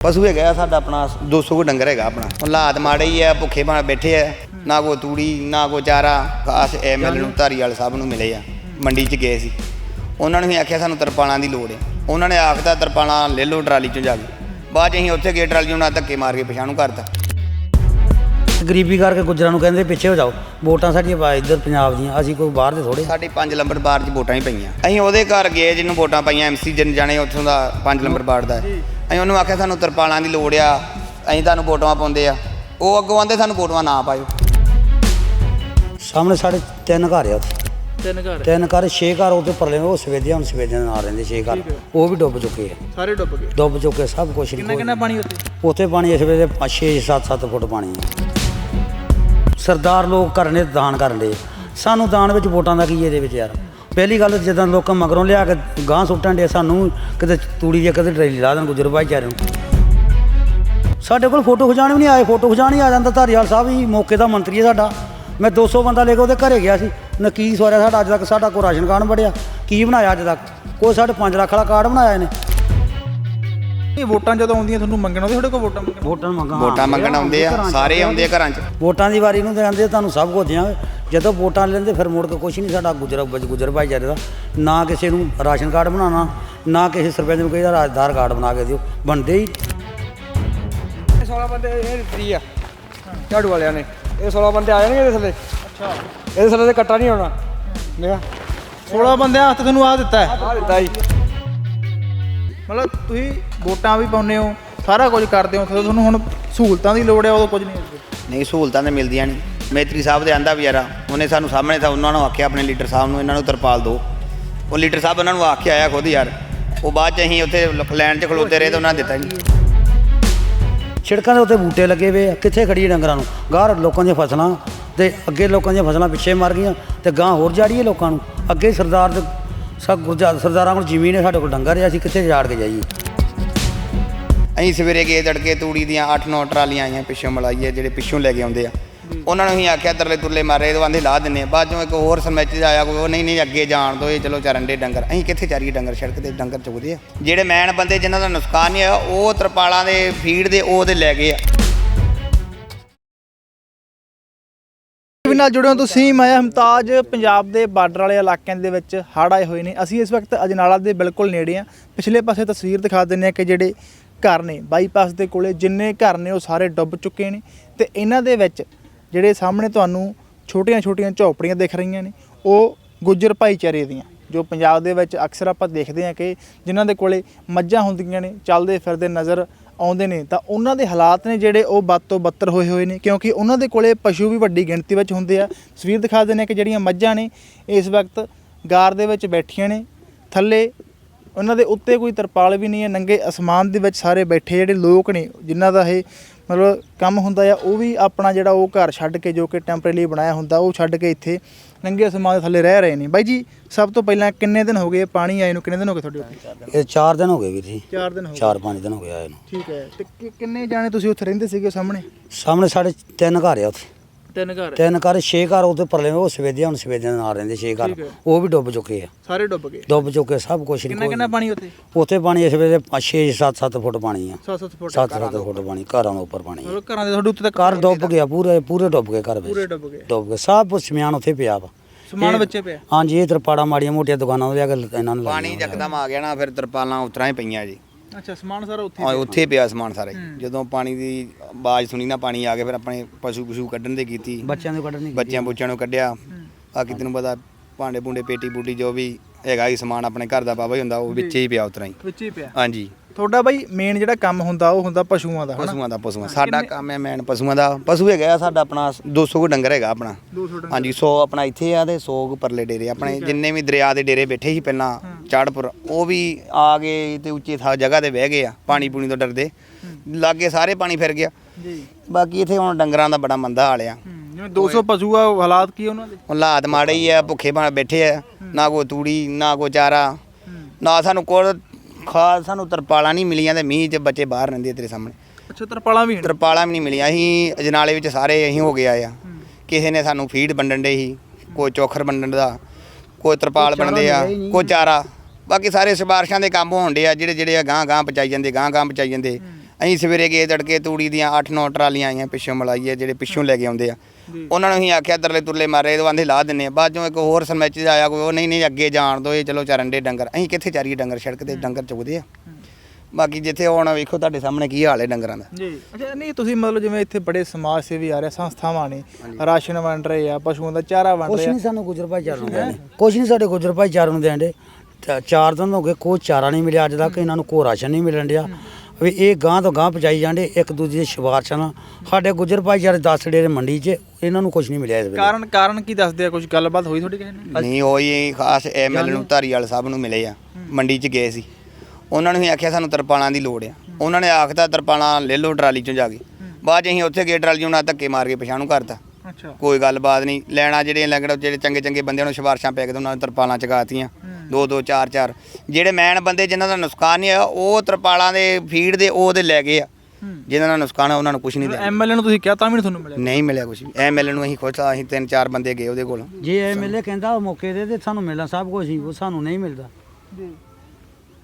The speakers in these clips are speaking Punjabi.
ਪਸ਼ੂ ਹੈਗਾ ਆ ਸਾਡਾ ਆਪਣਾ 200 ਕੋ ਡੰਗਰ ਹੈਗਾ ਆਪਣਾ। ਹਾਲਾਤ ਮਾੜੇ ਹੀ ਆ ਭੁੱਖੇ ਬਣ ਬੈਠੇ ਆ ਨਾ ਕੋ ਤੂੜੀ ਨਾ ਕੋ ਚਾਰਾ ਖਾਸ ਐਮਐਲ ਨੂੰ ਧਾਰੀਵਾਲ ਸਾਹਿਬ ਨੂੰ ਮਿਲੇ ਆ ਮੰਡੀ 'ਚ ਗਏ ਸੀ। ਉਹਨਾਂ ਨੇ ਵੀ ਆਖਿਆ ਸਾਨੂੰ ਤਰਪਾਲਾਂ ਦੀ ਲੋੜ ਹੈ ਉਹਨਾਂ ਨੇ ਆਖਦਾ ਤਰਪਾਲਾਂ ਲੈ ਲਓ ਟਰਾਲੀ 'ਚੋਂ ਜਾ ਕੇ। ਬਾਅਦ ਅਸੀਂ ਉੱਥੇ ਗਏ ਟਰਾਲੀ ਨੂੰ ਨਾਲ ਧੱਕੇ ਮਾਰ ਕੇ ਪਛਾਣੂ ਕਰਤਾ ਗਰੀਬੀ ਕਰਕੇ ਗੁੱਜਰਾਂ ਨੂੰ ਕਹਿੰਦੇ ਪਿੱਛੇ ਹੋ ਜਾਓ। ਵੋਟਾਂ ਸਾਡੀਆਂ ਇੱਧਰ ਪੰਜਾਬ ਦੀਆਂ ਅਸੀਂ ਕੋਈ ਬਾਹਰ ਦੇ ਥੋੜੇ ਸਾਡੀ 5 ਨੰਬਰ ਬਾਰ 'ਚ ਵੋਟਾਂ ਹੀ ਪਈਆਂ। ਅਸੀਂ ਉਹਦੇ ਘਰ ਗਏ ਜਿਹਨੂੰ ਵੋਟਾਂ ਪਾਈਆਂ ਐਮਸੀ ਜਨ ਜਾਣੇ ਉੱਥੋਂ ਦਾ 5 ਨੰਬਰ ਬਾਰ ਦਾ। ਹੈ। ਅਸੀਂ ਉਹਨੂੰ ਆਖਿਆ ਸਾਨੂੰ ਤਰਪਾਲਾਂ ਦੀ ਲੋੜ ਆ ਅਸੀਂ ਤੁਹਾਨੂੰ ਵੋਟਾਂ ਪਾਉਂਦੇ ਆ। ਉਹ ਅੱਗੋਂ ਆਂਦੇ ਸਾਨੂੰ ਵੋਟਾਂ ਨਾ ਪਾਇਓ। ਸਾਹਮਣੇ ਸਾਡੇ ਤਿੰਨ ਘਰ ਆ ਉੱਥੇ। ਤਿੰਨ ਘਰ ਤਿੰਨ ਘਰ ਛੇ ਘਰ ਉਹਦੇ ਪਰਲੇ ਉਹ ਸਵੇਦਿਆਂ ਹੁਣ ਸਵੇਦਿਆਂ ਦੇ ਨਾਲ ਰਹਿੰਦੇ ਛੇ ਘਰ। ਉਹ ਵੀ ਡੁੱਬ ਚੁੱਕੇ ਆ। ਸਾਰੇ ਡੁੱਬ ਗਏ? ਡੁੱਬ ਚੁੱਕੇ ਸਭ ਕੁਝ ਕਿੰਨਾ ਕਿੰਨਾ ਪਾਣੀ ਉੱਥੇ? ਉੱਥੇ ਪਾਣੀ ਇਸ ਵੇਲੇ 6 7 7 ਫੁੱਟ ਪਾਣੀ ਆ। ਸਰਦਾਰ ਲੋਕ ਕਰਨੇ ਦਾਨ ਕਰਨ ਦੇ। ਸਾਨੂੰ ਦਾਨ ਵਿੱਚ ਵੋਟਾਂ ਦਾ ਕੀ ਇਹਦੇ ਵਿੱਚ ਯਾਰ? ਪਹਿਲੀ ਗੱਲ ਜਦੋਂ ਲੋਕਾਂ ਮਗਰੋਂ ਲਿਆ ਕੇ ਗਾਂ ਸੁੱਟਣ ਦੇ ਸਾਨੂੰ, ਕਿਤੇ ਤੂੜੀ ਜੇ ਕਦੇ ਟਰੇਲੀ ਲਾ ਦੇਣ ਗੁਜਰ ਭਾਈਚਾਰੇ ਨੂੰ। ਸਾਡੇ ਕੋਲ ਫੋਟੋ ਖਿਚਾਉਣ ਵੀ ਨਹੀਂ ਆਏ, ਫੋਟੋ ਖਿਚਾਉਣ ਹੀ ਆ ਜਾਂਦਾ ਧਾਰੀਵਾਲ ਸਾਹਿਬ ਹੀ ਮੌਕੇ ਦਾ ਮੰਤਰੀ ਹੈ ਸਾਡਾ। ਮੈਂ 200 ਬੰਦਾ ਲੈ ਕੇ ਉਹਦੇ ਘਰੇ ਗਿਆ ਸੀ। ਨਕੀ ਸਵਾਰਿਆ ਸਾਡਾ, ਅੱਜ ਤੱਕ ਸਾਡਾ ਕੋਈ ਰਾਸ਼ਨ ਕਾਰਡ ਬੜਿਆ ਕੀ ਬਣਾਇਆ ਅੱਜ ਤੱਕ? ਕੋਈ ਸਾਡੇ 5 ਲੱਖ ਵਾਲਾ ਕਾਰਡ ਬਣਾਇਆ ਇਹਨੇ। ਇਹ ਵੋਟਾਂ ਜਦੋਂ ਆਉਂਦੀਆਂ ਤੁਹਾਨੂੰ ਮੰਗਣ ਆਉਂਦੇ? ਤੁਹਾਡੇ ਕੋਲ ਵੋਟਾਂ ਮੰਗਣ ਵੋਟਾਂ ਮੰਗਾ ਵੋਟਾਂ ਮੰਗਣ ਆਉਂਦੇ ਆ ਸਾਰੇ ਆਉਂਦੇ ਆ। ਘਰਾਂ 'ਚ। ਵੋਟਾਂ ਦੀ ਵਾਰੀ ਨੂੰ ਤੇ ਕਹਿੰਦੇ ਤੁਹਾਨੂੰ ਸਭ ਕੁਝ ਦਿਆਂਗੇ ਜਦੋਂ ਵੋਟਾਂ ਲੈਂਦੇ ਫਿਰ ਮੁੜ ਕੇ ਕੁਛ ਨਹੀਂ ਸਾਡਾ ਗੁਜਰ ਗੁਜਰ ਭਾਈਚਾਰੇ ਦਾ। ਨਾ ਕਿਸੇ ਨੂੰ ਰਾਸ਼ਨ ਕਾਰਡ ਬਣਾਉਣਾ ਨਾ ਕਿਸੇ ਸਰਪੰਚ ਨੂੰ ਕਹੀਦਾ ਆਧਾਰ ਕਾਰਡ ਬਣਾ ਕੇ ਦਿਓ। ਬਣਦੇ ਹੀ 16 ਬੰਦੇ ਇਹ ਦਿੱਤੀ ਆ ਝਾੜੂ ਵਾਲਿਆਂ ਨੇ। ਇਹ 16 ਬੰਦੇ ਆ ਜਾਣਗੇ ਇਹਦੇ ਥੱਲੇ? ਅੱਛਾ। ਇਹਦੇ ਥੱਲੇ ਤੇ ਕੱਟਾ ਨਹੀਂ ਆਉਣਾ। ਨਿਆ 16 ਬੰਦਿਆਂ ਹੱਥ ਤੁਹਾਨੂੰ ਆ ਦਿੱਤਾ ਹੈ? ਆ ਦਿੱਤਾ ਜੀ। ਮਤਲਬ ਤੁਸੀਂ ਵੋਟਾਂ ਵੀ ਪਾਉਂਦੇ ਹੋ ਸਾਰਾ ਕੁਝ ਕਰਦੇ ਹੋ ਫਿਰ ਤੁਹਾਨੂੰ ਹੁਣ ਸਹੂਲਤਾਂ ਦੀ ਲੋੜ ਹੈ ਉਦੋਂ ਕੁਝ ਨਹੀਂ ਹੈ ਨਹੀਂ ਸਹੂਲਤਾਂ ਤੇ ਮਿਲਦੀਆਂ ਨਹੀਂ। ਮੇਤਰੀ ਸਾਹਿਬ ਦੇ ਆਂਦਾ ਵਿਚਾਰਾ ਉਹਨੇ ਸਾਨੂੰ ਸਾਹਮਣੇ ਤਾਂ ਉਹਨਾਂ ਨੂੰ ਆਖਿਆ ਆਪਣੇ ਲੀਡਰ ਸਾਹਿਬ ਨੂੰ ਇਹਨਾਂ ਨੂੰ ਤਰਪਾਲ ਦਿਓ। ਉਹ ਲੀਡਰ ਸਾਹਿਬ ਉਹਨਾਂ ਨੂੰ ਆਖ ਕੇ ਆਇਆ ਖੁਦ ਯਾਰ। ਉਹ ਬਾਅਦ ਚ ਅਸੀਂ ਉੱਥੇ ਲਾਈਨ 'ਚ ਖਲੋਤੇ ਰਹੇ ਤਾਂ ਉਹਨਾਂ ਨੇ ਦਿੱਤਾ ਹੀ ਨਹੀਂ। ਛਿੜਕਾਂ ਦੇ ਉੱਤੇ ਬੂਟੇ ਲੱਗੇ ਹੋਏ ਆ ਕਿੱਥੇ ਖੜੀਏ ਡੰਗਰਾਂ ਨੂੰ? ਗਾਰ ਲੋਕਾਂ ਦੀਆਂ ਫਸਲਾਂ ਤੇ ਅੱਗੇ ਲੋਕਾਂ ਦੀਆਂ ਫਸਲਾਂ ਪਿੱਛੇ ਮਰ ਗਈਆਂ ਤੇ ਗਾਂ ਹੋਰ ਜਾੜੀਏ ਲੋਕਾਂ ਨੂੰ? ਅੱਗੇ ਸਰਦਾਰ ਦੇ ਸਭ ਗੁਰਜਾ ਸਰਦਾਰਾਂ ਕੋਲ ਜ਼ਮੀਨ ਹੈ, ਸਾਡੇ ਕੋਲ ਡੰਗਰ ਹੈ, ਅਸੀਂ ਕਿੱਥੇ ਜਾੜ ਕੇ ਜਾਈਏ? ਅਸੀਂ ਸਵੇਰੇ ਗਏ ਤੜਕੇ ਤੂੜੀ ਦੀਆਂ 8-9 ਟਰਾਲੀਆਂ ਆਈਆਂ ਪਿੱਛੋਂ ਮਲਾਈਏ ਜਿਹੜੇ ਪਿੱਛੋਂ ਲੈ ਕੇ ਆਉਂਦੇ ਆ। ਉਹਨਾਂ ਨੂੰ ਅਸੀਂ ਆਖਿਆ, ਤਰਲੇ ਤੁਰਲੇ ਮਾਰੇ ਉਹ ਆਂਦੇ ਲਾ ਦਿੰਨੇ ਆ। ਬਾਅਦ ਚੋਂ ਇੱਕ ਹੋਰ ਸਮੈਚ ਆਇਆ, ਕੋਈ ਉਹ ਨਹੀਂ ਨਹੀਂ, ਅੱਗੇ ਜਾਣ ਦੋ, ਇਹ ਚਲੋ ਚਰਨ ਦੇ ਡੰਗਰ। ਅਸੀਂ ਕਿੱਥੇ ਚਾਰੀਏ ਡੰਗਰ ਸੜਕ ਤੇ ਡੰਗਰ ਚੁਗਦੇ ਆ। ਜਿਹੜੇ ਮੈਨ ਬੰਦੇ, ਜਿਨ੍ਹਾਂ ਦਾ ਨੁਕਸਾਨ ਨਹੀਂ ਹੋਇਆ, ਉਹ ਤਰਪਾਲਾਂ ਦੇ, ਫੀਡ ਦੇ, ਉਹ ਤੇ ਲੈ ਗਏ ਆ। ਨਾਲ ਜੁੜੇ ਹੋ ਤੁਸੀਂ, ਮੈਂ ਹਮਤਾਜ, ਪੰਜਾਬ ਦੇ ਬਾਰਡਰ ਵਾਲੇ ਇਲਾਕਿਆਂ ਦੇ ਵਿੱਚ ਹੜ੍ਹ ਆਏ ਹੋਏ ਨੇ। ਅਸੀਂ ਇਸ ਵਕਤ ਅਜਨਾਲਾ ਦੇ ਬਿਲਕੁਲ ਨੇੜੇ ਆ ਪਿਛਲੇ ਪਾਸੇ ਤਸਵੀਰ ਦਿਖਾ ਦਿੰਨੇ ਆ ਕਿ ਜਿਹੜੇ ਘਰ ਨੇ, ਬਾਈਪਾਸ ਦੇ ਕੋਲੇ, ਜਿੰਨੇ ਘਰ ਨੇ ਉਹ ਸਾਰੇ ਡੁੱਬ ਚੁੱਕੇ ਨੇ ਤੇ ਇਹਨਾਂ ਦੇ ਵਿੱਚ ਜਿਹੜੇ ਸਾਹਮਣੇ ਤੁਹਾਨੂੰ ਛੋਟੀਆਂ-ਛੋਟੀਆਂ ਝੌਪੜੀਆਂ ਦਿਖ ਰਹੀਆਂ ਨੇ, ਉਹ ਗੁੱਜਰ ਭਾਈਚਾਰੇ ਦੀਆਂ, ਜੋ ਪੰਜਾਬ ਦੇ ਵਿੱਚ ਅਕਸਰ ਆਪਾਂ ਦੇਖਦੇ ਹਾਂ ਕਿ ਜਿਨ੍ਹਾਂ ਦੇ ਕੋਲੇ ਮੱਝਾਂ ਹੁੰਦੀਆਂ ਨੇ, ਚੱਲਦੇ ਫਿਰਦੇ ਨਜ਼ਰ ਆਉਂਦੇ ਨੇ, ਤਾਂ ਉਹਨਾਂ ਦੇ ਹਾਲਾਤ ਨੇ ਜਿਹੜੇ ਉਹ ਬਦ ਤੋਂ ਬੱਤਰ ਹੋਏ ਹੋਏ ਨੇ, ਕਿਉਂਕਿ ਉਹਨਾਂ ਦੇ ਕੋਲੇ ਪਸ਼ੂ ਵੀ ਵੱਡੀ ਗਿਣਤੀ ਵਿੱਚ ਹੁੰਦੇ ਆ। ਤਸਵੀਰ ਦਿਖਾ ਦਿੰਦੇ ਆ ਕਿ ਜਿਹੜੀਆਂ ਮੱਝਾਂ ਨੇ, ਇਸ ਵਕਤ ਗਾਰ ਦੇ ਵਿੱਚ ਬੈਠੀਆਂ ਨੇ। ਥੱਲੇ ਉਹਨਾਂ ਦੇ ਉੱਤੇ ਕੋਈ ਤਰਪਾਲ ਵੀ ਨਹੀਂ ਹੈ, ਨੰਗੇ ਅਸਮਾਨ ਦੇ ਵਿੱਚ ਸਾਰੇ ਬੈਠੇ ਜਿਹੜੇ ਲੋਕ ਨੇ, ਜਿਨ੍ਹਾਂ ਦਾ ਇਹ ਮਤਲਬ ਕੰਮ ਹੁੰਦਾ ਆ ਉਹ ਵੀ ਆਪਣਾ ਜਿਹੜਾ ਉਹ ਘਰ ਛੱਡ ਕੇ ਜੋ ਕਿ ਟੈਂਪਰੇਰੀ ਬਣਾਇਆ ਹੁੰਦਾ ਉਹ ਛੱਡ ਕੇ ਇੱਥੇ ਨੰਗੇ ਅਸਮਾਨ ਦੇ ਥੱਲੇ ਰਹਿ ਰਹੇ ਨੇ। ਬਾਈ ਜੀ ਸਭ ਤੋਂ ਪਹਿਲਾਂ ਕਿੰਨੇ ਦਿਨ ਹੋ ਗਏ ਪਾਣੀ ਆਏ ਨੂੰ? ਕਿੰਨੇ ਦਿਨ ਹੋ ਗਏ ਤੁਹਾਡੇ ਉੱਤੇ ਇਹ 4 ਦਿਨ ਹੋ ਗਏ ਵੀਰ ਜੀ। 4 ਦਿਨ ਹੋ ਗਏ। 4-5 ਦਿਨ ਹੋ ਗਏ ਆਏ ਨੂੰ। ਠੀਕ ਹੈ। ਤੇ ਕਿ- ਕਿੰਨੇ ਜਾਣੇ ਤੁਸੀਂ ਉੱਥੇ ਰਹਿੰਦੇ ਸੀਗੇ ਸਾਹਮਣੇ? ਸਾਹਮਣੇ ਸਾਡੇ ਤਿੰਨ ਘਰ ਆ ਉੱਥੇ। ਤਿੰਨ ਘਰ? ਤਿੰਨ ਘਰ ਛੇ ਘਰ ਉਹਦੇ ਪਰਲੇ ਉਹ ਸਵੇਦਿਆਂ ਹੁਣ ਸਵੇਦਿਆਂ ਦੇ ਨਾਲ ਰਹਿੰਦੇ ਛੇ ਘਰ। ਠੀਕ ਹੈ। ਉਹ ਵੀ ਡੁੱਬ ਚੁੱਕੇ ਆ। ਸਾਰੇ ਡੁੱਬ ਗਏ? ਡੁੱਬ ਚੁੱਕੇ ਸਭ ਕੁਝ ਕਿੰਨਾ ਕਿੰਨਾ ਪਾਣੀ ਉੱਥੇ? ਉੱਥੇ ਪਾਣੀ ਇਸ ਵੇਲੇ 6 7 7 ਫੁੱਟ ਪਾਣੀ ਆ। 7-7 ਫੁੱਟ 7 7 ਫੁੱਟ ਪਾਣੀ ਘਰਾਂ ਦੇ ਉੱਪਰ ਪਾਣੀ ਆ। ਮਤਲਬ ਘਰਾਂ ਦੇ ਤੁਹਾਡੇ ਉੱਤੇ ਘਰ ਡੁੱਬ ਗਿਆ ਪੂਰੇ ਪੂਰੇ ਡੁੱਬ ਗਏ ਘਰ ਪੂਰੇ ਵਿੱਚ ਡੁੱਬ ਗਏ। ਡੁੱਬ ਗਏ। ਸਭ ਕੁਛ ਸਮਾਨ ਉੱਥੇ ਪਿਆ ਵਾ। ਸਮਾਨ ਵਿੱਚੇ ਪਿਆ? ਹਾਂਜੀ ਇਹ ਤਰਪਾੜਾ ਮਾੜੀਆਂ ਮੋਟੀਆਂ ਦੁਕਾਨਾਂ ਤੋਂ ਲਿਆ ਕੇ ਇਹਨਾਂ ਨੂੰ ਪਾਣੀ ਯਕਦਮ ਆ। ਗਿਆ ਨਾ ਫਿਰ ਤਰਪਾਲਾਂ ਉਤਰਾਂ ਹੀ ਪਈਆਂ ਜੀ। ਅੱਛਾ ਸਮਾਨ ਸਾਰਾ ਉੱਥੇ ਆ ਉੱਥੇ ਪਿਆ ਸਮਾਨ ਸਾਰੇ ਜਦੋਂ ਪਾਣੀ ਦੀ ਆਵਾਜ਼ ਸੁਣੀ ਨਾ ਪਾਣੀ ਆ ਗਿਆ ਫਿਰ ਆਪਣੇ ਪਸ਼ੂ ਪਸ਼ੂ ਕੱਢਣ ਦੇ ਕੀਤੀ। ਬੱਚਿਆਂ ਨੂੰ ਕੱਢਣੀ ਬੱਚਿਆਂ ਬੁੱਚਿਆਂ ਨੂੰ ਕੱਢਿਆ। ਬਾਕੀ ਤੈਨੂੰ ਪਤਾ ਭਾਂਡੇ ਭੁੰਡੇ ਪੇਟੀ ਬੂਟੀ ਜੋ ਵੀ ਹੈਗਾ ਹੀ ਸਮਾਨ ਆਪਣੇ ਘਰ ਦਾ ਬਾਬਾ ਹੀ ਹੁੰਦਾ ਉਹ ਵਿੱਚ ਹੀ ਪਿਆ ਉਤਰਾਂ ਹੀ। ਵਿੱਚ ਹੀ ਪਿਆ। ਹਾਂਜੀ। ਤੁਹਾਡਾ ਬਾਈ ਮੇਨ ਜਿਹੜਾ ਕੰਮ ਹੁੰਦਾ ਉਹ ਹੁੰਦਾ ਪਸ਼ੂਆਂ ਦਾ ਹਨਾ? ਪਸ਼ੂਆਂ ਦਾ ਪਸ਼ੂਆਂ ਸਾਡਾ ਕੰਮ ਹੈ ਮੈਨ ਪਸ਼ੂਆਂ ਦਾ। ਪਸ਼ੂ ਹੈਗਾ ਆ ਸਾਡਾ ਆਪਣਾ 200 ਕੋ ਡੰਗਰ ਹੈਗਾ ਆਪਣਾ। 200 ਡੰਗਰ। ਹਾਂਜੀ 100 ਆਪਣਾ ਇੱਥੇ ਆ ਤੇ 100 ਕੁ ਪਰਲੇ ਡੇਰੇ ਆਪਣੇ ਜਿੰਨੇ ਵੀ ਦਰਿਆ ਦੇ ਡੇਰੇ ਬੈਠੇ ਸੀ ਪਹਿਲਾਂ ਚਾੜਪੁਰ ਉਹ ਵੀ ਆ ਗਏ ਤੇ ਉੱਚੀ ਥਾਂ ਜਗ੍ਹਾ ਤੇ ਬਹਿ ਗਏ ਆ ਪਾਣੀ ਪੂਣੀ ਤੋਂ ਡਰਦੇ। ਲਾਗੇ ਸਾਰੇ ਪਾਣੀ ਫਿਰ ਗਿਆ। ਜੀ। ਬਾਕੀ ਇੱਥੇ ਹੁਣ ਡੰਗਰਾਂ ਦਾ ਬੜਾ ਮੰਦਾ ਹਾਲ ਆ। ਜਿਵੇਂ 200 ਪਸ਼ੂ ਆ ਹਾਲਾਤ ਕੀ ਉਹਨਾਂ ਦੇ? ਹਾਲਾਤ ਮਾੜੇ ਹੀ ਆ ਭੁੱਖੇ ਬੈਠੇ ਆ। ਨਾ ਕੋ ਤੂੜੀ ਨਾ ਕੋ ਚਾਰਾ। ਨਾ ਸਾਨੂੰ ਕੋਲ ਖਾਸ ਸਾਨੂੰ ਤਰਪਾਲਾਂ ਨਹੀਂ ਮਿਲੀਆਂ ਤੇ ਮੀਂਹ 'ਚ ਬੱਚੇ ਬਾਹਰ ਰਹਿੰਦੇ ਆ ਤੇਰੇ ਸਾਹਮਣੇ। ਅੱਛਾ ਤਰਪਾਲਾਂ ਵੀ ਹਨ? ਤਰਪਾਲਾਂ ਵੀ ਨਹੀਂ ਮਿਲੀਆਂ। ਅਸੀਂ ਅਜਨਾਲੇ ਵਿੱਚ ਸਾਰੇ ਅਸੀਂ ਹੋ ਆਏ ਆ। ਕਿਸੇ ਨੇ ਸਾਨੂੰ ਫੀਡ ਵੰਡਣ ਦੇ ਸੀ ਕੋਈ ਚੋਖਰ ਵੰਡਣ ਦਾ ਕੋਈ ਤਰਪਾਲ ਵੰਡਦੇ ਆ ਕੋਈ ਚਾਰਾ। ਬਾਕੀ ਸਾਰੇ ਸਿਫਾਰਸ਼ਾਂ ਦੇ ਕੰਮ ਹੋਣ ਦੇ ਆ ਜਿਹੜੇ ਜਿਹੜੇ ਆ ਗਾਂ ਗਾਂ ਪਹੁੰਚਾਈ ਜਾਂਦੇ ਗਾਂ ਗਾਂ ਪਹੁੰਚਾਈ ਜਾਂਦੇ। ਅਸੀਂ ਸਵੇਰੇ ਗਏ ਤੜਕੇ ਤੂੜੀ ਦੀਆਂ 8-9 ਟਰਾਲੀਆਂ ਆਈਆਂ ਪਿੱਛੋਂ ਮਲਾਈਏ ਜਿਹੜੇ ਪਿੱਛੋਂ ਲੈ ਕੇ ਆਉਂਦੇ ਆ। ਉਹਨਾਂ ਨੂੰ ਅਸੀਂ ਆਖਿਆ ਤਰਲੇ ਤੁਰਲੇ ਮਾਰੇ ਦਵਾਂਦੇ ਲਾ ਦਿੰਨੇ ਆ। ਬਾਅਦ ਚੋਂ ਇੱਕ ਹੋਰ ਸਰਮੈਚ ਆਇਆ ਕੋਈ ਉਹ ਨਹੀਂ ਨਹੀਂ ਅੱਗੇ ਜਾਣ ਦੋ ਇਹ ਚਲੋ ਚਰਨ ਦੇ ਡੰਗਰ। ਅਸੀਂ ਕਿੱਥੇ ਚਾਰੀਏ ਡੰਗਰ? ਸੜਕ ਤੇ ਡੰਗਰ ਚੁਗਦੇ ਆ। ਬਾਕੀ ਜਿੱਥੇ ਹੁਣ ਵੇਖੋ ਤੁਹਾਡੇ ਸਾਹਮਣੇ ਕੀ ਹਾਲ ਹੈ ਡੰਗਰਾਂ ਦਾ। ਜੀ। ਅੱਛਾ ਨਹੀਂ ਤੁਸੀਂ ਮਤਲਬ ਜਿਵੇਂ ਇੱਥੇ ਬੜੇ ਸਮਾਜ ਸੇਵੀ ਆ ਰਹੇ ਸੰਸਥਾਵਾਂ ਨੇ ਰਾਸ਼ਨ ਵੰਡ ਰਹੇ ਆ ਪਸ਼ੂਆਂ ਦਾ ਚਾਰਾ ਵੰਡ ਕੁਛ ਰਹੇ ਆ। ਨਹੀਂ ਸਾਨੂੰ ਗੁਜਰ ਭਾਈਚਾਰੇ ਨੂੰ ਦੇਣ ਕੁਛ ਨਹੀਂ ਸਾਡੇ ਗੁਜਰ ਭਾਈਚਾਰੇ ਨੂੰ ਦੇਣ ਦੇ। ਚਾਰ ਦਿਨ ਹੋ ਗਏ ਕੋਈ ਚਾਰਾ ਨਹੀਂ ਮਿਲਿਆ ਅੱਜ ਤੱਕ ਇਹਨਾਂ ਨੂੰ ਕੋਈ ਰਾਸ਼ਨ ਨਹੀਂ ਮਿਲਣ ਡਿਆ। ਵੀ ਇਹ ਗਾਂ ਤੋਂ ਗਾਂ ਪਹੁੰਚਾਈ ਜਾਂਦੇ ਇੱਕ ਦੂਜੇ ਦੇ ਸਿਫਾਰਸ਼ਾਂ ਨਾਲ ਸਾਡੇ ਗੁਜਰ ਭਾਈਚਾਰੇ 10 ਡੇਰੇ ਮੰਡੀ 'ਚ ਇਹਨਾਂ ਨੂੰ ਕੁਝ ਨਹੀਂ ਮਿਲਿਆ ਇਸ ਵੇਲੇ। ਕਾਰਨ ਕਾਰਨ ਕੀ ਦੱਸਦੇ ਆ? ਕੁਝ ਗੱਲਬਾਤ ਹੋਈ ਤੁਹਾਡੀ ਕਿਸੇ ਨਾਲ? ਨਹੀਂ ਹੋਈ ਖਾਸ ਐਮਐਲ ਨੂੰ ਧਾਰੀਵਾਲ ਸਾਹਿਬ ਨੂੰ ਮਿਲੇ ਆ। ਮੰਡੀ 'ਚ ਗਏ ਸੀ। ਉਹਨਾਂ ਨੂੰ ਹੀ ਆਖਿਆ ਸਾਨੂੰ ਤਰਪਾਲਾਂ ਦੀ ਲੋੜ ਆ। ਉਹਨਾਂ ਨੇ ਆਖਤਾ ਤਰਪਾਲਾਂ ਲੈ ਲਓ ਟਰਾਲੀ 'ਚੋਂ ਜਾ ਕੇ। ਬਾਅਦ 'ਚ ਅਸੀਂ ਉੱਥੇ ਗਏ ਟਰਾਲੀ ਨਾ ਧੱਕੇ ਮਾਰ ਕੇ ਪਛਾਣੂ ਕਰਤਾ ਅੱਛਾ। ਕੋਈ ਗੱਲਬਾਤ ਨਹੀਂ। ਲੈਣਾ ਜਿਹੜੇ ਲੱਗੜ ਜਿਹੜੇ ਚੰਗੇ ਚੰਗੇ ਬੰਦਿਆਂ ਨੂੰ ਸਿਫਾਰਸ਼ਾਂ ਪੈ ਕੇ ਉਹਨਾਂ ਨੇ ਤਰਪਾਲਾਂ ਚਗਾਤੀਆਂ ਦੋ ਦੋ ਚਾਰ ਚਾਰ। ਜਿਹੜੇ ਮੈਨ ਬੰਦੇ ਜਿਨ੍ਹਾਂ ਦਾ ਨੁਕਸਾਨ ਨਹੀਂ ਹੋਇਆ ਉਹ ਤਰਪਾਲਾਂ ਦੇ ਫੀਡ ਦੇ ਉਹ ਤੇ ਲੈ ਗਏ ਆ। ਜਿਨ੍ਹਾਂ ਦਾ ਨੁਕਸਾਨ ਉਹਨਾਂ ਨੂੰ ਕੁਝ ਨਹੀਂ ਦੇਣਾ। ਐਮਐਲਏ ਨੂੰ ਤੁਸੀਂ ਕਿਹਾ ਤਾਂ ਵੀ ਨਹੀਂ ਤੁਹਾਨੂੰ ਮਿਲਿਆ? ਨਹੀਂ ਮਿਲਿਆ ਕੁਝ ਵੀ। ਐਮਐਲਏ ਨੂੰ ਅਸੀਂ ਆ ਅਸੀਂ ਤਿੰਨ ਚਾਰ ਬੰਦੇ ਗਏ ਉਹਦੇ ਕੋਲ। ਜੇ ਐਮਐਲਏ ਕਹਿੰਦਾ ਉਹ ਮੌਕੇ ਦੇ ਤੇ ਸਾਨੂੰ ਮਿਲਣਾ ਸਭ ਕੁਝ ਹੀ ਉਹ ਸਾਨੂੰ ਨਹੀਂ ਮਿਲਦਾ। ਜੀ।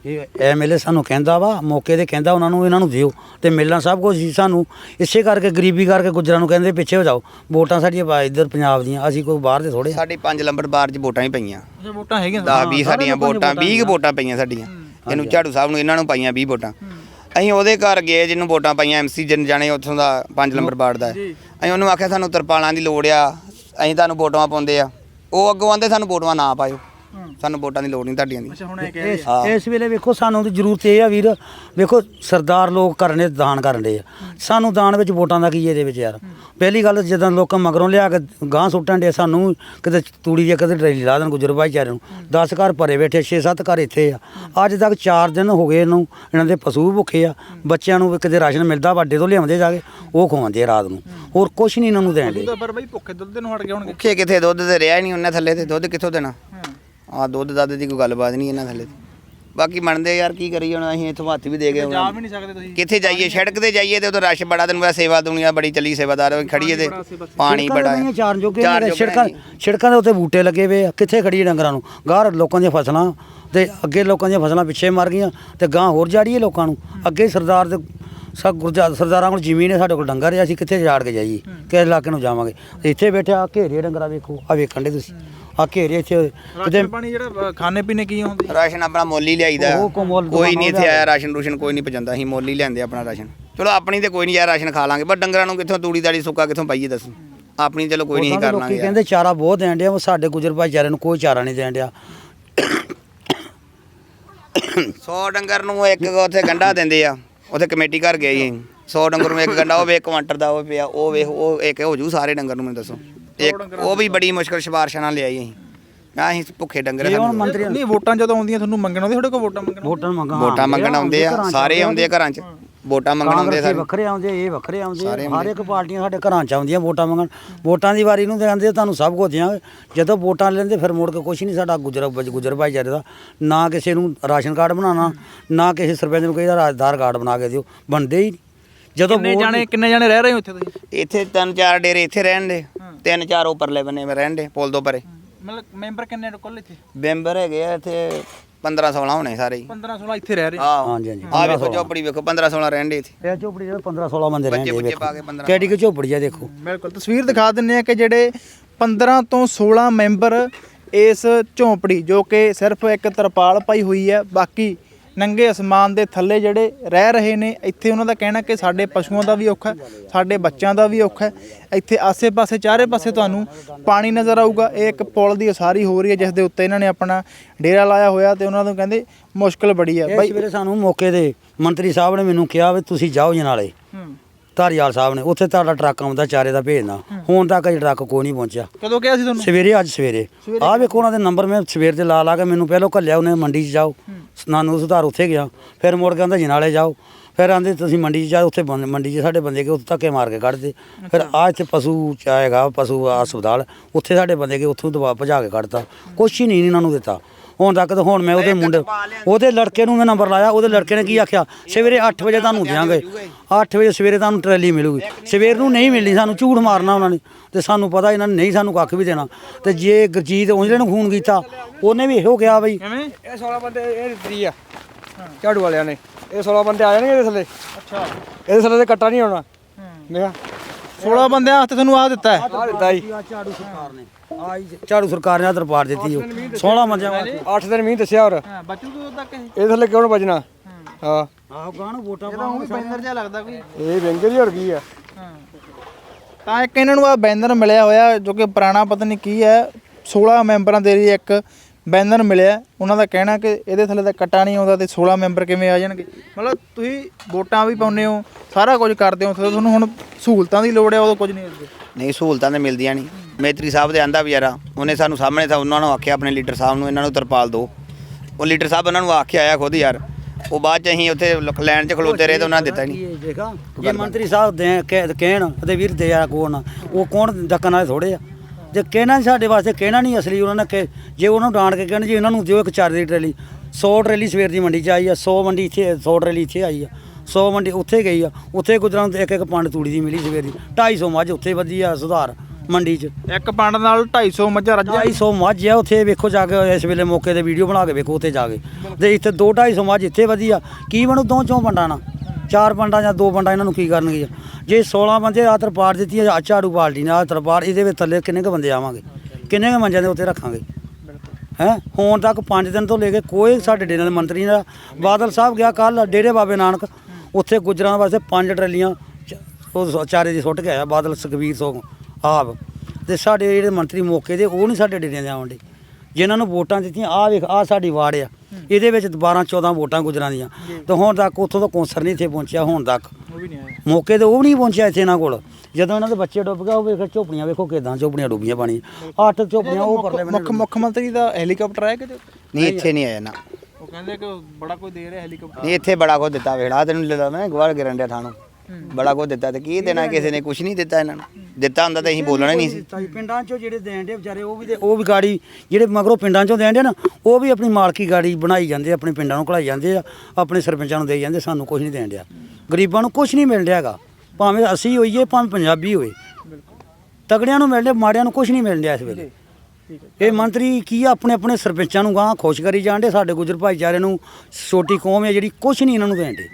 ਇਹ ਐਮਐਲਏ ਸਾਨੂੰ ਕਹਿੰਦਾ ਵਾ ਮੌਕੇ ਤੇ ਕਹਿੰਦਾ ਉਹਨਾਂ ਨੂੰ ਇਹਨਾਂ ਨੂੰ ਦਿਓ ਤੇ ਮਿਲਣਾ ਸਭ ਕੁਝ ਹੀ ਸਾਨੂੰ। ਇਸੇ ਕਰਕੇ ਗਰੀਬੀ ਕਰਕੇ ਗੁੱਜਰਾਂ ਨੂੰ ਕਹਿੰਦੇ ਪਿੱਛੇ ਹੋ ਜਾਓ। ਵੋਟਾਂ ਸਾਡੀਆਂ ਇੱਧਰ ਪੰਜਾਬ ਦੀਆਂ ਅਸੀਂ ਕੋਈ ਬਾਹਰ ਦੇ ਥੋੜੇ ਸਾਡੀ 5 ਲੰਬਰ ਬਾਰ 'ਚ ਵੋਟਾਂ ਹੀ ਪਈਆਂ। ਵੋਟਾਂ ਹੈਗੀਆਂ 10 20 ਸਾਡੀਆਂ ਵੋਟਾਂ 20 ਕੁ ਵੋਟਾਂ ਪਈਆਂ ਸਾਡੀਆਂ। ਇਹਨੂੰ ਝਾੜੂ ਸਾਹਿਬ ਨੂੰ ਇਹਨਾਂ ਨੂੰ ਪਾਈਆਂ 20 ਵੋਟਾਂ। ਅਸੀਂ ਉਹਦੇ ਘਰ ਗਏ ਜਿਹਨੂੰ ਵੋਟਾਂ ਪਾਈਆਂ ਐਮਸੀ ਜਨ ਜਾਣੇ ਉੱਥੋਂ ਦਾ 5 ਨੰਬਰ ਵਾਰਡ ਦਾ। ਅਸੀਂ ਉਹਨੂੰ ਆਖਿਆ ਸਾਨੂੰ ਤਰਪਾਲਾਂ ਦੀ ਲੋੜ ਆ ਅਸੀਂ ਤੁਹਾਨੂੰ ਵੋਟਾਂ ਪਾਉਂਦੇ ਆ। ਉਹ ਅੱਗੋਂ ਆਂਦੇ ਸਾਨੂੰ ਵੋਟਾਂ ਨਾ ਪਾਇਓ। ਸਾਨੂੰ ਵੋਟਾਂ ਦੀ ਲੋੜ ਨਹੀਂ ਤੁਹਾਡੀਆਂ ਦੀ। ਅੱਛਾ ਹੁਣ ਇਹ ਕਹਿ ਇਸ ਇਸ ਵੇਲੇ ਵੇਖੋ ਸਾਨੂੰ ਤੇ ਜ਼ਰੂਰਤ ਇਹ ਆ ਵੀਰ ਵੇਖੋ ਸਰਦਾਰ ਲੋਕ ਕਰਨੇ ਦਾਨ ਕਰਨ ਦੇ ਆ। ਸਾਨੂੰ ਦਾਨ ਵਿੱਚ ਵੋਟਾਂ ਦਾ ਕੀ ਇਹਦੇ ਵਿੱਚ ਯਾਰ? ਪਹਿਲੀ ਗੱਲ ਜਦੋਂ ਲੋਕਾਂ ਮਗਰੋਂ ਲਿਆ ਕੇ ਗਾਂ ਸੁੱਟਣ ਦੇ ਸਾਨੂੰ ਕਿਤੇ ਤੂੜੀ ਦੀ ਕਿਤੇ ਟਰੇਲੀ ਲਾ ਦੇਣ ਗੁਜਰ ਭਾਈਚਾਰੇ ਨੂੰ। 10 ਘਰ ਭਰੇ ਬੈਠੇ 6-7 ਘਰ ਇੱਥੇ ਆ। ਅੱਜ ਤੱਕ 4 ਦਿਨ ਹੋ ਗਏ ਇਹਨੂੰ ਇਹਨਾਂ ਦੇ ਪਸ਼ੂ ਵੀ ਭੁੱਖੇ ਆ। ਬੱਚਿਆਂ ਨੂੰ ਵੀ ਕਿਤੇ ਰਾਸ਼ਨ ਮਿਲਦਾ ਵੱਡੇ ਤੋਂ ਲਿਆਉਂਦੇ ਜਾ ਕੇ ਉਹ ਖਵਾਉਂਦੇ ਆ ਰਾਤ ਨੂੰ। ਹੋਰ ਕੁਝ ਨਹੀਂ ਇਹਨਾਂ ਨੂੰ ਦੇਣ ਦੇ। ਪਰ ਬਈ ਭੁੱਖੇ ਦੁੱਧ ਨੂੰ ਹਟ ਗਏ ਹੋਣਗੇ। ਭੁੱਖੇ ਕਿੱਥੇ ਦੁੱਧ ਤੇ ਰਿਹਾ ਹੀ ਨਹੀਂ ਉਹਨਾਂ ਥੱਲੇ ਤੇ ਦੁੱਧ ਕਿੱਥੋਂ ਦੇਣਾ? ਆ ਦੁੱਧ ਦੱਧ ਦੀ ਕੋਈ ਗੱਲਬਾਤ ਨਹੀਂ ਇਹਨਾਂ ਥੱਲੇ ਤੇ ਬਾਕੀ ਮੰਨਦੇ ਯਾਰ ਕੀ ਕਰੀਏ ਹੁਣ ਅਸੀਂ ਇੱਥੋਂ ਹੱਥ ਵੀ ਦੇ ਗਏ ਜਾ ਹੁਣ। ਵੀ ਨਹੀਂ ਸਕਦੇ ਤੁਸੀਂ। ਕਿੱਥੇ ਜਾਈਏ? ਸੜਕ ਤੇ ਜਾਈਏ ਤੇ ਉਧਰ ਰਸ਼ ਬੜਾ ਤੈਨੂੰ ਪਤਾ ਸੇਵਾ ਦੁਨੀਆ ਬੜੀ ਚੱਲੀ ਸੇਵਾਦਾਰ ਹੋਈ ਖੜੀ ਹੈ ਤੇ ਪਾਣੀ ਸੜਕਾਂ ਬੜਾ ਤੇ ਹੈ। ਨਹੀਂ ਚਾਰ ਜੋਗੇ ਚਾਰ ਨੇ, ਜੋਗੇ ਸੜਕਾਂ ਨਹੀਂ। ਸੜਕਾਂ ਦੇ ਉੱਤੇ ਬੂਟੇ ਲੱਗੇ ਹੋਏ ਆ। ਕਿੱਥੇ ਖੜੀਏ ਡੰਗਰਾਂ ਨੂੰ? ਗਾਹ ਲੋਕਾਂ ਦੀਆਂ ਫਸਲਾਂ ਤੇ ਅੱਗੇ ਲੋਕਾਂ ਦੀਆਂ ਫਸਲਾਂ ਪਿੱਛੇ ਮਰ ਗਈਆਂ ਤੇ ਗਾਂ ਹੋਰ ਜਾੜੀਏ ਲੋਕਾਂ ਨੂੰ। ਅੱਗੇ ਸਰਦਾਰ ਦੇ ਸਭ ਗੁਰਜਾ ਸਰਦਾਰਾਂ ਕੋਲ ਜ਼ਮੀਨ ਹੈ ਸਾਡੇ ਕੋਲ ਡੰਗਰ ਹੈ ਅਸੀਂ ਕਿੱਥੇ ਜਾੜ ਕੇ ਜਾਈਏ? ਕਿਸ ਇਲਾਕੇ ਨੂੰ ਜਾਵਾਂਗੇ? ਇੱਥੇ ਬੈਠੇ ਆ ਘੇਰੇ ਡੰਗਰਾ ਵੇਖੋ ਆ ਵੇਖਣ ਦੇ ਤੁਸੀਂ। ਆ ਘੇਰੇ ਇੱਥੇ ਕਿਤੇ ਰਾਸ਼ਨ ਪਾਣੀ ਜਿਹੜਾ ਅ, ਖਾਣੇ ਪੀਣੇ ਕੀ ਹੁੰਦੇ ਰਾਸ਼ਨ ਆਪਣਾ ਮੁੱਲ ਹੀ ਲਿਆਈਦਾ। ਉਹ ਕੋ ਮੁੱਲ ਕੋਈ ਨਹੀਂ ਇੱਥੇ ਆਇਆ ਰਾਸ਼ਨ ਰੂਸ਼ਨ ਕੋਈ ਨਹੀਂ ਪਹੁੰਚਾਉਂਦਾ। ਅਸੀਂ ਮੁੱਲ ਹੀ ਲਿਆਂਦੇ ਆਪਣਾ ਰਾਸ਼ਨ। ਚਲੋ ਆਪਣੀ ਤੇ ਕੋਈ ਨਹੀਂ ਯਾਰ ਰਾਸ਼ਨ ਖਾ ਲਾਂਗੇ। ਪਰ ਡੰਗਰਾਂ ਨੂੰ ਕਿੱਥੋਂ ਤੂੜੀ ਦਾੜੀ ਸੁੱਕਾ ਕਿੱਥੋਂ ਪਾਈਏ ਦੱਸੋ। ਆਪਣੀ ਚਲੋ ਕੋਈ ਨਹੀਂ ਅਸੀਂ ਕਰ ਲਾਂਗੇ ਯਾਰ। ਕਹਿੰਦੇ ਚਾਰਾ ਬਹੁਤ ਦੇਣ ਡਿਆ ਉਹ ਸਾਡੇ ਗੁਜਰ ਭਾਈਚਾਰੇ ਨੂੰ ਕੋਈ ਚਾਰਾ ਨਹੀਂ ਦੇਣ ਡਿਆ। 100 ਡੰਗਰ ਨੂੰ ਇੱਕ ਉੱਥੇ ਗੰਡਾ ਦਿੰਦੇ ਆ। ਉੱਥੇ ਕਮੇਟੀ ਘਰ ਗਏ ਸੀ 100 ਡੰਗਰ ਨੂੰ ਇੱਕ ਗੰਡਾ ਉਹ ਵੇ ਕੁਆਂਟਰ ਦਾ ਉਹ ਪਿਆ ਉਹ ਵੇਖ ਉਹ ਇੱਕ ਹੋ ਜੂ ਸਾਰੇ ਡੰਗਰ ਨੂੰ ਮੈਨੂੰ ਦੱਸੋ। ਇੱਕ ਉਹ ਵੀ ਬੜੀ ਮੁਸ਼ਕਲ ਸਿਫਾਰਸ਼ਾਂ ਨਾਲ ਲਿਆਈ ਅਸੀਂ। ਮੈਂ ਅਸੀਂ ਭੁੱਖੇ ਡੰਗਰ ਜੇ ਹੁਣ ਸਾਨੂੰ ਮੰਤਰੀ ਨਹੀਂ ਵੋਟਾਂ ਜਦੋਂ ਆਉਂਦੀਆਂ ਤੁਹਾਨੂੰ ਮੰਗਣ ਆਉਂਦੇ ਤੁਹਾਡੇ ਕੋਲ ਵੋਟਾਂ ਮੰਗਣ ਵੋਟਾਂ ਮੰਗਾਂ ਵੋਟਾਂ ਮੰਗਣ ਆਉਂਦੇ ਆ ਸਾਰੇ ਆਉਂਦੇ ਆ ਘਰਾਂ 'ਚ। ਵੋਟਾਂ ਮੰਗਣ ਆਉਂਦੇ ਸਾਰੇ। ਵੱਖਰੇ ਆਉਂਦੇ ਇਹ ਵੱਖਰੇ ਆਉਂਦੇ ਹਰ ਇੱਕ ਪਾਰਟੀਆਂ ਸਾਡੇ ਘਰਾਂ ਚ ਆਉਂਦੀਆਂ ਵੋਟਾਂ ਮੰਗਣ। ਵੋਟਾਂ ਦੀ ਵਾਰੀ ਨੂੰ ਆਂਦੇ ਤੁਹਾਨੂੰ ਸਭ ਕੁਝ ਦਿਆਂਗੇ। ਜਦੋਂ ਵੋਟਾਂ ਲੈਂਦੇ ਫਿਰ ਮੁੜ ਕੇ ਕੁਝ ਨਹੀਂ ਸਾਡਾ ਗੁਜਰ ਗੁਜਰ ਭਾਈਚਾਰੇ ਦਾ। ਨਾ ਕਿਸੇ ਨੂੰ ਰਾਸ਼ਨ ਕਾਰਡ ਬਣਾਉਣਾ ਨਾ ਕਿਸੇ ਸਰਪੰਚ ਨੂੰ ਕਹੀਦਾ ਆਧਾਰ ਕਾਰਡ ਬਣਾ ਕੇ ਦਿਓ। ਬਣਦੇ ਹੀ ਨਹੀਂ। ਜਦੋਂ ਕਿੰਨੇ ਵੋਟ- ਜਾਣੇ ਕਿੰਨੇ ਜਾਣੇ ਰਹਿ ਰਹੇ ਹੋ ਇੱਥੇ ਤੁਸੀਂ? ਇੱਥੇ ਤਿੰਨ ਚਾਰ ਡੇਰੇ ਇੱਥੇ ਰਹਿਣ ਦੇ। ਤਿੰਨ ਚਾਰ ਉੱਪਰਲੇ ਬੰਨੇ ਮੈਂ ਰਹਿਣ ਦੇ ਪੁਲ ਤੋਂ ਪਰੇ ਮਤਲਬ ਮੈਂਬਰ ਕਿੰਨੇ ਨੇ ਕੁੱਲ ਇੱਥੇ? ਮੈਂਬਰ ਹੈਗੇ ਆ ਇੱਥੇ 15 16 ਹੋਣੇ ਸਾਰੇ ਹੀ। 15 16 ਇੱਥੇ ਰਹਿ ਰਹੇ? ਆਹ। ਹਾਂਜੀ, ਹਾਂਜੀ। ਆ ਵੇਖੋ ਝੋਪੜੀ ਵੇਖੋ 15 16 ਰਹਿਣ ਦੇ ਇੱਥੇ। ਇਹ ਝੋਪੜੀ ਜਿਹੜਾ 15 16 ਬੰਦੇ ਬੱਚੇ ਰਹਿੰਦੇ ਬੁੱਚੇ ਪਾ ਕੇ 15 ਕਿਹੜੀ ਕਿ ਝੋਪੜੀ ਆ ਦੇਖੋ। ਬਿਲਕੁਲ। ਤਸਵੀਰ ਦਿਖਾ ਦਿੰਨੇ ਆ ਕਿ ਜਿਹੜੇ 15 ਤੋਂ 16 ਮੈਂਬਰ ਇਸ ਝੌਂਪੜੀ ਜੋ ਕਿ ਸਿਰਫ ਇੱਕ ਤਰਪਾਲ ਪਾਈ ਹੋਈ ਹੈ ਬਾਕੀ ਨੰਗੇ ਅਸਮਾਨ ਦੇ ਥੱਲੇ ਜਿਹੜੇ ਰਹਿ ਰਹੇ ਨੇ ਇੱਥੇ ਉਹਨਾਂ ਦਾ ਕਹਿਣਾ ਕਿ ਸਾਡੇ ਪਸ਼ੂਆਂ ਦਾ ਵੀ ਔਖਾ ਹੈ ਸਾਡੇ ਬੱਚਿਆਂ ਦਾ ਵੀ ਔਖਾ ਹੈ। ਇੱਥੇ ਆਸੇ-ਪਾਸੇ ਚਾਰੇ ਪਾਸੇ ਤੁਹਾਨੂੰ ਪਾਣੀ ਨਜ਼ਰ ਆਊਗਾ। ਇਹ ਇੱਕ ਪੁਲ ਦੀ ਉਸਾਰੀ ਹੋ ਰਹੀ ਹੈ ਜਿਸ ਦੇ ਉੱਤੇ ਇਹਨਾਂ ਨੇ ਆਪਣਾ ਡੇਰਾ ਲਾਇਆ ਹੋਇਆ ਤੇ ਉਹਨਾਂ ਨੂੰ ਕਹਿੰਦੇ ਮੁਸ਼ਕਲ ਬੜੀ ਹੈ। ਬਾਈ ਵੇਲੇ ਸਾਨੂੰ ਮੌਕੇ ਦੇ ਮੰਤਰੀ ਸਾਹਿਬ ਨੇ ਮੈਨੂੰ ਕਿਹਾ ਵੀ ਤੁਸੀਂ ਜਾਓ ਜਨਾਲੇ। ਧਾਰੀਵਾਲ ਸਾਹਿਬ ਨੇ ਉੱਥੇ ਤੁਹਾਡਾ ਟਰੱਕ ਆਉਂਦਾ ਚਾਰੇ ਦਾ ਭੇਜਣਾ ਹੁਣ ਤੱਕ ਅਜੇ ਟਰੱਕ ਕੋਈ ਨਹੀਂ ਪਹੁੰਚਿਆ। ਕਦੋਂ ਕਿਹਾ ਸੀ ਤੁਹਾਨੂੰ? ਸਵੇਰੇ ਅੱਜ ਸਵੇਰੇ। ਆਹ ਵੇਖੋ ਉਹਨਾਂ ਦੇ ਨੰਬਰ ਮੈਂ ਸਵੇਰ ਦੇ ਲਾ ਲਾ ਕੇ ਮੈਨੂੰ ਪਹਿਲਾਂ ਘੱਲਿਆ ਉਹਨੇ ਮੰਡੀ 'ਚ ਜਾਓ। ਨਾਨੂ ਸੁਧਾਰ ਉੱਥੇ ਗਿਆ। ਫਿਰ ਮੁੜ ਕੇ ਕਹਿੰਦਾ ਜਨਾਲੇ ਜਾਓ। ਫਿਰ ਆਂਦੇ ਤੁਸੀਂ ਮੰਡੀ 'ਚ ਜਾਓ ਉੱਥੇ ਬੰਦ- ਮੰਡੀ 'ਚ ਸਾਡੇ ਬੰਦੇ ਗਏ ਉੱਥੇ ਧੱਕੇ ਮਾਰ ਕੇ ਕੱਢਦੇ। ਫਿਰ ਆ ਇੱਥੇ ਪਸ਼ੂ ਚਾਹੇਗਾ ਪਸ਼ੂ ਹਸਪਤਾਲ ਉੱਥੇ ਸਾਡੇ ਬੰਦੇ ਗਏ ਉੱਥੋਂ ਦਵਾ ਭਜਾ ਕੇ ਕੱਢਤਾ। ਕੁਛ ਹੀ ਨਹੀਂ ਇਹਨਾਂ ਨੂੰ ਦਿੱਤਾ। ਹੁਣ ਤੱਕ ਤਾਂ ਹੁਣ ਮੈਂ ਉਹਦੇ ਮੁੰਡੇ ਉਹਦੇ ਲੜਕੇ ਨੂੰ ਮੈਂ ਨੰਬਰ ਲਾਇਆ ਉਹਦੇ ਲੜਕੇ ਨੇ ਕੀ ਆਖਿਆ? ਸਵੇਰੇ 8 ਵਜੇ ਤੁਹਾਨੂੰ ਦਿਆਂਗੇ। 8 ਵਜੇ ਸਵੇਰੇ ਤੁਹਾਨੂੰ ਟਰੈਲੀ ਮਿਲੂਗੀ। ਸਵੇਰ ਨੂੰ ਨਹੀਂ ਮਿਲਣੀ ਸਾਨੂੰ ਝੂਠ ਮਾਰਨਾ ਉਹਨਾਂ ਨੇ। ਤੇ ਸਾਨੂੰ ਪਤਾ ਇਹਨਾਂ ਨੇ ਨਹੀਂ ਸਾਨੂੰ ਕੱਖ ਵੀ ਦੇਣਾ। ਤੇ ਜੇ ਗੁਰਜੀਤ ਉਹਨੇ ਨੂੰ ਫੋਨ ਕੀਤਾ ਉਹਨੇ ਵੀ ਇਹੋ ਕਿਹਾ ਬਈ। ਕਿਵੇਂ? ਇਹ 16 ਬੰਦੇ ਇਹ ਦਿੱਤੀ ਆ। ਝਾੜੂ ਵਾਲਿਆਂ ਨੇ। ਇਹ 16 ਬੰਦੇ ਆ ਜਾਣਗੇ ਇਹਦੇ ਥੱਲੇ। ਅੱਛਾ। ਇਹਦੇ ਥੱਲੇ ਤੇ ਕੱਟਾ ਨਹੀਂ ਆਉਣਾ। ਮੇਰਾ 16 ਬੰਦਿਆਂ ਵਾਸਤੇ ਤੁਹਾਨੂੰ ਆ ਦਿੱਤਾ ਹੈ? ਆ ਦਿੱਤਾ ਜੀ। ਆ ਝਾੜੂ ਸਰਕਾਰ ਨੇ। ਆ ਝਾੜੂ ਸਰਕਾਰ ਨੇ ਆਦਰ ਪਾੜ ਦਿੱਤੀ ਉਹ। 16 ਮੰਜਿਆਂ ਵਾਸਤੇ 8 ਦਿਨ ਮੀਂਹ ਦੱਸਿਆ ਹੋਰ। ਹਾਂ ਬਚੂ ਤੋਂ ਤੱਕ ਇਹ? ਥੱਲੇ ਕਿਉਂ ਨੀ ਵੱਜਣਾ? ਹਾਂ। ਆਹ ਗਾਂ ਨੂੰ ਵੋਟਾਂ ਤਾਂ ਉਹ ਵੀ ਬੈਨਰ ਜਿਹਾ ਲੱਗਦਾ ਕੋਈ। ਇਹ ਵਿੰਗੇ ਦੀ ਹੋਰ ਕੀ ਆ? ਹਾਂ। ਤਾਂ ਇੱਕ ਇਹਨਾਂ ਨੂੰ ਆ ਬੈਨਰ ਮਿਲਿਆ ਹੋਇਆ ਜੋ ਕਿ ਪੁਰਾਣਾ ਪਤਾ ਨਹੀਂ ਕੀ ਹੈ। 16 ਮੈਂਬਰਾਂ ਦੇ ਲਈ ਇੱਕ ਬੈਨਰ ਮਿਲਿਆ। ਉਹਨਾਂ ਦਾ ਕਹਿਣਾ ਕਿ ਇਹਦੇ ਥੱਲੇ ਤਾਂ ਕੱਟਾ ਨਹੀਂ ਆਉਂਦਾ ਤੇ 16 ਮੈਂਬਰ ਕਿਵੇਂ ਆ ਜਾਣਗੇ? ਮਤਲਬ ਤੁਸੀਂ ਵੋਟਾਂ ਵੀ ਪਾਉਂਦੇ ਹੋ ਸਾਰਾ ਕੁਝ ਕਰਦੇ ਹੋ ਤੁਹਾਨੂੰ ਹੁਣ ਸਹੂਲਤਾਂ ਦੀ ਲੋੜ ਹੈ ਉਦੋਂ ਕੁਝ ਨਹੀਂ ਅੱਗੇ ਨਹੀਂ ਸਹੂਲਤਾਂ ਤਾਂ ਮਿਲਦੀਆਂ ਨਹੀਂ। ਮੇਤਰੀ ਸਾਹਿਬ ਦੇ ਆਂਦਾ ਵਿਚਾਰਾ ਉਹਨੇ ਸਾਨੂੰ ਸਾਹਮਣੇ ਤਾਂ ਉਹਨਾਂ ਨੂੰ ਆਖਿਆ ਆਪਣੇ ਲੀਡਰ ਸਾਹਿਬ ਨੂੰ ਇਹਨਾਂ ਨੂੰ ਤਰਪਾਲ ਦਿਓ। ਉਹ ਲੀਡਰ ਸਾਹਿਬ ਉਹਨਾਂ ਨੂੰ ਆਖਿਆ ਆਇਆ ਖੁਦ ਯਾਰ ਉਹ ਬਾਅਦ ਚ ਅਸੀਂ ਉੱਥੇ ਲਾਈਨ 'ਚ ਖਲੋਤੇ ਰਹੇ ਤਾਂ ਉਹਨਾਂ ਨੇ ਦਿੱਤਾ ਨਹੀਂ। ਦੇਖਾ ਜੇ ਮੰਤਰੀ ਸਾਹਿਬ ਦੇ ਕਹਿ- ਕਹਿਣ ਤੇ ਵੀਰ ਦੇ ਆ ਕੋਣ ਉਹ ਕੌਣ ਡੱਕਣ ਵਾਲੇ ਥੋੜੇ ਆ। ਜੇ ਕਹਿਣਾ ਸਾਡੇ ਵਾਸਤੇ ਕਹਿਣਾ ਨਹੀਂ ਅਸਲੀ ਉਹਨਾਂ ਨੇ ਕਿ ਜੇ ਉਹਨਾਂ ਨੂੰ ਡਾਂਟ ਕੇ ਕਹਿਣ ਜੀ ਇਹਨਾਂ ਨੂੰ ਦਿਓ ਇੱਕ ਚਾਰ ਦੀ ਟਰੇਲੀ 100 ਟਰੇਲੀ ਸਵੇਰ ਦੀ ਮੰਡੀ ਚ ਆਈ ਆ 100 ਮੰਡੀ ਇੱਥੇ 100 ਟਰੇਲੀ ਇੱਥੇ ਆਈ ਆ। 100 ਮੰਡੀ ਉੱਥੇ ਗਈ ਆ ਉੱਥੇ ਗੁਜਰਾਂ ਇੱਕ ਇੱਕ ਪੰਡ ਤੂੜੀ ਦੀ ਮਿਲੀ ਸਵੇਰ ਦੀ। 250 ਮੱਝ ਉੱਥੇ ਵਧੀ ਆ ਸੁਧਾਰ ਮੰਡੀ ਚ। ਇੱਕ ਪੰਡ ਨਾਲ 250 ਮੱਝਾਂ ਰੱਜਾ 250 ਮੱਝ ਆ ਉੱਥੇ ਵੇਖੋ ਜਾ ਕੇ ਇਸ ਵੇਲੇ ਮੌਕੇ ਤੇ ਵੀਡੀਓ ਬਣਾ ਕੇ ਵੇਖੋ ਉੱਥੇ ਜਾ ਕੇ। ਤੇ ਇੱਥੇ 2 250 ਮੱਝ ਇੱਥੇ ਵਧੀਆ ਕੀ ਬਣੂ ਦੋ ਚੋਂ ਪੰਡਾਂ ਨਾਲ? ਚਾਰ ਪੰਡਾਂ ਜਾਂ ਦੋ ਪੰਡਾਂ ਇਹਨਾਂ ਨੂੰ ਕੀ ਕਰਨਗੇ? ਜੇ 16 ਬੰਦੇ ਆ ਤਰਪਾੜ ਦਿੱਤੀ ਆ ਝਾੜੂ ਬਾਲਟੀ ਨਾਲ ਆਹ ਤਰਪਾੜ ਇਹਦੇ ਵਿੱਚ ਥੱਲੇ ਕਿੰਨੇ ਕ ਬੰਦੇ ਆਵਾਂਗੇ? ਕਿੰਨੇ ਕ ਮੰਜਿਆਂ ਦੇ ਉੱਤੇ ਰੱਖਾਂਗੇ? ਹੈ? ਹੁਣ ਤੱਕ 5 ਦਿਨ ਤੋਂ ਲੈ ਕੇ ਕੋਈ ਸਾਡੇ ਡੇਰੇ ਦੇ ਮੰਤਰੀ ਦਾ ਬਾਦਲ ਸਾਹਿਬ ਗਿਆ ਕੱਲ ਡੇਰੇ ਬਾਬੇ ਨਾਨਕ। ਉੱਥੇ ਗੁਜਰਾਂ ਵਾਸਤੇ ਪੰਜ ਟਰਲੀਆਂ ਚ- ਉਹ ਚਾਰੇ ਦੀ ਸੁੱਟ ਕੇ ਆਇਆ ਬਾਦਲ ਸੁਖਬੀਰ ਸਿੰਘ ਆਪ। ਤੇ ਸਾਡੇ ਜਿਹੜੇ ਮੰਤਰੀ ਮੌਕੇ ਦੇ ਉਹ ਨਹੀਂ ਸਾਡੇ ਡੇਰਿਆਂ ਦੇ ਆਉਂਦੇ ਜਿਨ੍ਹਾਂ ਨੂੰ ਵੋਟਾਂ ਦਿੱਤੀਆਂ ਆਹ ਵੇਖ ਆਹ ਸਾਡੀ ਵਾਰਡ ਆ। ਇਹਦੇ ਵਿੱਚ 12 14 ਵੋਟਾਂ ਗੁਜਰਾਂ ਦੀਆਂ। ਤੇ ਹੁਣ ਤੱਕ ਉੱਥੋਂ ਤੋਂ ਕੌਂਸਰ ਨਹੀਂ ਇੱਥੇ ਪਹੁੰਚਿਆ ਹੁਣ ਤੱਕ। ਉਹ ਵੀ ਨਹੀਂ ਆਇਆ। ਮੌਕੇ ਤੇ ਉਹ ਵੀ ਨਹੀਂ ਪਹੁੰਚਿਆ ਇੱਥੇ ਇਹਨਾਂ ਕੋਲ। ਜਦੋਂ ਇਹਨਾਂ ਦੇ ਬੱਚੇ ਡੁੱਬ ਗਏ ਉਹ ਵੇਖ ਝੋਪੜੀਆਂ ਵੇਖੋ ਕਿਦਾਂ ਝੋਪੜੀਆਂ ਡੁੱਬੀਆਂ ਪਾਣੀ ਅੱਠ ਝੋਪੜੀਆਂ ਉਹ ਪਰਲੇ ਮੁੱਖ ਮੁੱਖ ਮੰਤਰੀ ਦਾ ਹੈਲੀਕਾਪਟਰ ਆਇਆ ਕਿ ਨਹੀਂ ਇੱਥੇ ਨਹੀਂ ਆਇਆ ਨਾ। ਉਹ ਕਹਿੰਦੇ ਕਿ ਬੜਾ ਕੋਈ ਦੇ ਰਿਹਾ ਹੈਲੀਕਾਪਟਰ ਨਹੀਂ ਇੱਥੇ ਬੜਾ ਕੁਝ ਦਿੱਤਾ ਵੇੜਾ ਤੈਨੂੰ ਲੱਗਾ ਮੈਂ ਗਵਾਲ ਗਿਰਨ ਡਿਆ ਥਾਣੋਂ। ਬੜਾ ਕੁਝ ਦਿੱਤਾ ਤੇ ਕੀ ਦੇਣਾ ਕਿਸੇ ਨੇ? ਕੁਝ ਨਹੀਂ ਦਿੱਤਾ ਇਹਨਾਂ ਨੂੰ। ਦਿੱਤਾ ਹੁੰਦਾ ਤਾਂ ਅਸੀਂ ਬੋਲਣਾ ਹੀ ਨਹੀਂ ਸੀ। ਜੀ। ਪਿੰਡਾਂ 'ਚੋਂ ਜਿਹੜੇ ਦੇਣ ਦੇ ਵਿਚਾਰੇ ਉਹ ਵੀ ਤੇ ਉਹ ਵੀ ਗਾੜੀ ਜਿਹੜੇ ਮਗਰੋਂ ਪਿੰਡਾਂ 'ਚੋਂ ਦੇਣ ਦੇ ਨਾ ਉਹ ਵੀ ਆਪਣੀ ਮਾਲਕੀ ਗਾੜੀ ਬਣਾਈ ਜਾਂਦੇ ਆ, ਆਪਣੇ ਪਿੰਡਾਂ ਨੂੰ ਘਲਾਈ ਜਾਂਦੇ ਆ ਆਪਣੇ ਸਰਪੰਚਾਂ ਨੂੰ ਦੇਈ ਜਾਂਦੇ ਸਾਨੂੰ ਕੁਝ ਨਹੀਂ ਦੇਣ ਡਿਆ। ਗਰੀਬਾਂ ਨੂੰ ਕੁਝ ਨਹੀਂ ਮਿਲ ਰਿਹਾ ਹੈਗਾ। ਭਾਵੇਂ ਅਸੀਂ ਹੋਈਏ ਭਾਵੇਂ ਪੰਜਾਬੀ ਹੋਏ। ਤਗੜਿਆਂ ਨੂੰ ਮਿਲ ਰਿਹਾ ਮਾੜਿਆਂ ਨੂੰ ਕੁਝ ਨਹੀਂ ਮਿਲ ਰਿਹਾ ਇਸ ਵੇਲੇ। ਇਹ ਮੰਤਰੀ ਕੀ ਆ ਆਪਣੇ ਆਪਣੇ ਸਰਪੰਚਾਂ ਨੂੰ ਗਾਂ ਖੁਸ਼ ਕਰੀ ਜਾਂਦੇ ਸਾਡੇ ਗੁਜਰ ਭਾਈਚਾਰੇ ਨੂੰ ਛੋਟੀ ਕੌਮ ਹੈ ਜਿਹੜੀ ਕੁਝ ਨਹੀਂ ਇਹਨਾਂ ਨੂੰ ਦੇਣਦੇ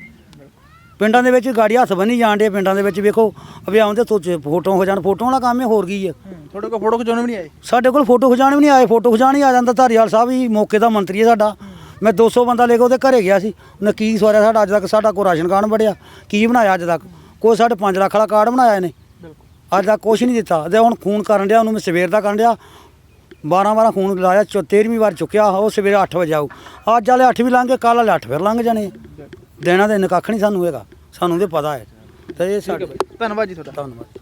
ਪਿੰਡਾਂ ਦੇ ਵਿੱਚ ਗਾੜੀ ਹੱਥ ਬੰਨੀ ਜਾਂਦੇ ਪਿੰਡਾਂ ਦੇ ਵਿੱਚ ਵੇਖੋ ਅਭਿਆਨ ਤੇ ਸੋਚ ਫੋਟੋ ਹੋ ਜਾਣ ਫੋਟੋਆਂ ਵਾਲਾ ਕੰਮ ਹੈ ਹੋਰ ਕੀ ਹੈ ਤੁਹਾਡੇ ਕੋਲ ਫੋਟੋ ਖਿਚਾਉਣ ਵੀ ਨਹੀਂ ਆਏ? ਸਾਡੇ ਕੋਲ ਫੋਟੋ ਖਿਚਾਉਣ ਵੀ ਨਹੀਂ ਆਏ ਫੋਟੋ ਖਿਚਾਉਣ ਹੀ ਆ ਜਾਂਦਾ। ਧਾਰੀਵਾਲ ਸਾਹਿਬ ਹੀ ਮੌਕੇ ਦਾ ਮੰਤਰੀ ਹੈ ਸਾਡਾ। ਮੈਂ 200 ਬੰਦਾ ਲੈ ਕੇ ਉਹਦੇ ਘਰੇ ਗਿਆ ਸੀ। ਉਹਨੇ ਕੀ ਸਵਾਰਿਆ ਸਾਡਾ ਅੱਜ ਤੱਕ ਸਾਡਾ ਕੋਈ ਰਾਸ਼ਨ ਕਾਰਡ ਬੜਿਆ ਕੀ ਬਣਾਇਆ ਅੱਜ ਤੱਕ? ਕੋਈ ਸਾਡੇ 5 ਲੱਖ ਵਾਲਾ ਕਾਰਡ ਬਣਾਇਆ ਇਹਨੇ। ਅੱਜ ਤੱਕ ਕੁਛ ਨਹੀਂ ਦਿੱਤਾ। ਤੇ ਹੁਣ ਖੂਨ ਕਰਨ ਡਿਆ ਉਹਨੂੰ ਮੈਂ ਸਵੇਰ ਦਾ ਕਰਨ ਡਿਆ। 12 12 ਖੂਨ ਲਾਇਆ 13ਵੀਂ ਵਾਰ ਚੁੱਕਿਆ ਉਹ ਸਵੇਰੇ 8 ਵਜੇ ਆਊ। ਅੱਜ ਵਾਲੇ 8 ਵੀ ਲੰਘ ਗਏ ਕੱਲ ਵਾਲੇ 8 ਫਿਰ ਲੰਘ ਜਾਣੇ। ਦੇਣਾ ਤਾਂ ਕੱਖ ਨਹੀਂ ਸਾਨੂੰ ਹੈਗਾ ਸਾਨੂੰ ਤੇ ਪਤਾ ਹੈ। ਤੇ ਇਹ ਸਾਡੇ ਧੰਨਵਾਦ ਜੀ ਤੁਹਾਡਾ। ਧੰਨਵਾਦ।